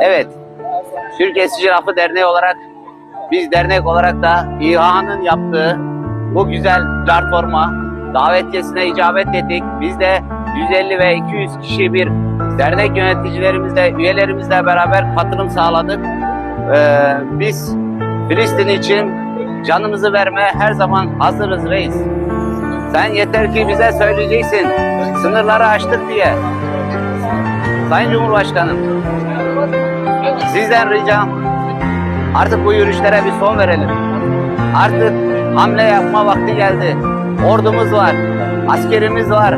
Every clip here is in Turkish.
Evet. Türkiye Sicil Affı Derneği olarak biz dernek olarak da İHA'nın yaptığı bu güzel platforma davetiyesine icabet ettik. Biz de 150 ve 200 kişi bir dernek yöneticilerimizle, üyelerimizle beraber katılım sağladık. Ee, biz Filistin için canımızı vermeye her zaman hazırız reis. Sen yeter ki bize söyleyeceksin. Sınırları açtık diye. Sayın Cumhurbaşkanım, sizden ricam artık bu yürüyüşlere bir son verelim. Artık hamle yapma vakti geldi. Ordumuz var, askerimiz var,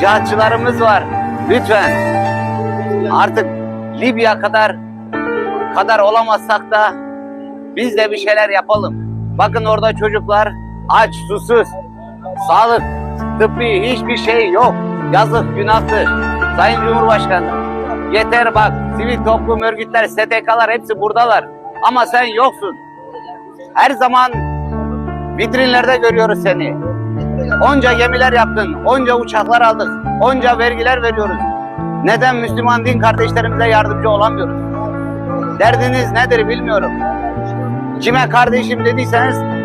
cihatçılarımız var. Lütfen artık Libya kadar kadar olamazsak da biz de bir şeyler yapalım. Bakın orada çocuklar aç, susuz, sağlık, tıbbi hiçbir şey yok. Yazık, günahtır. Sayın Cumhurbaşkanı, yeter bak sivil toplum örgütler, STK'lar hepsi buradalar. Ama sen yoksun. Her zaman vitrinlerde görüyoruz seni. Onca gemiler yaptın, onca uçaklar aldık, onca vergiler veriyoruz. Neden Müslüman din kardeşlerimize yardımcı olamıyoruz? Derdiniz nedir bilmiyorum. Kime kardeşim dediyseniz